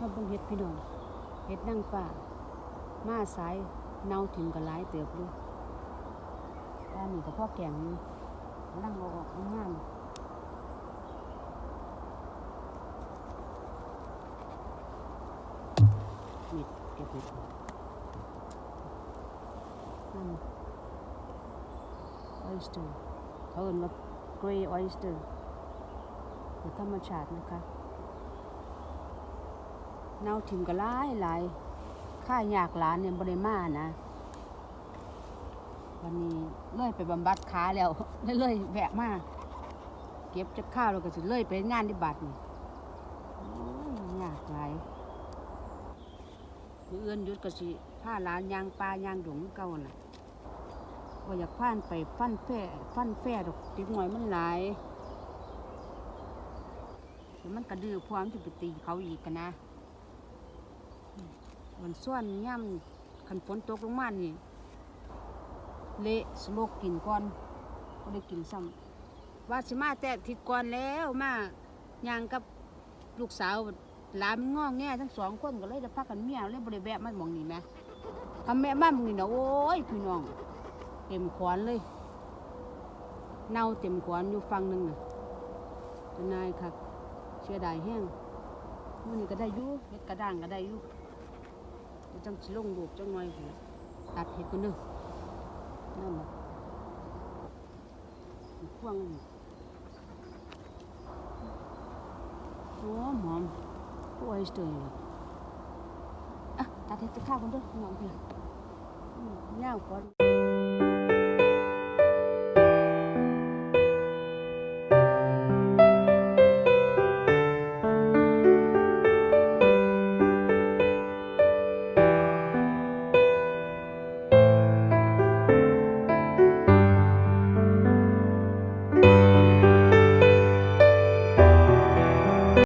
มาเบิ่งเฮ็ดพี่น้องเฮ็ดนั่งฟ้ามาสายเน่าถิ่มก็หลายเติบอยู่ว่านี่ก็พ่อแกงอยู่นั่งเอาออกงามๆนี่เก็บเห็ดนั่นออยสเตอร์เขาเอิ้นว่าเกรย์ออยสเตอร์คือธรรมชาตินะคะ เน่าถิ่มก็หลายหลายค่ายากหลานเนี่ยบริมานะ วันนี้เลื่อยไปบำบัดขาแล้วเลยเลยแวะมาเก็บจะข้าวแล้วก็สิเลื่อยไปงานที่บัตรนี่อยากหลายมือเอื้อนยุดก็สิผ้าหลานยางปลายางดงเก่าน่ะว่าอยากผ่านไปฟันแฟ่ฟันแฟ่ดอกติดหน่อยมันหลายมันกระดือพร้อมจะไปตีเขาอีกกันนะ วันส่วนย่ำขันฝนตกลงมานี่เละสโลกกินก่อนก็ได้กินซ้ำว่าสิมาแต่ทิศก่อนแล้วมาย่างกับลูกสาวหลานมันงอแงทั้งสองคนก็เลยจะพักกันเมียเลยบริแวะมาหมองนี่ไหมทำแม่บ้านมึงนี่นะโอ้ยพี่น้อง เต็มขวานเลยเน่าเต็มขวานอยู่ฟังหนึ่งนะนายค่ะเชื่อได้แห้งมันนี่ก็ได้ยู่เฮ็ดกระด้างก็ได้ยู่ จะจังสิลงลูกจังหน่อยพุ่นล่ะตัดเห็ดกันเด้อนั่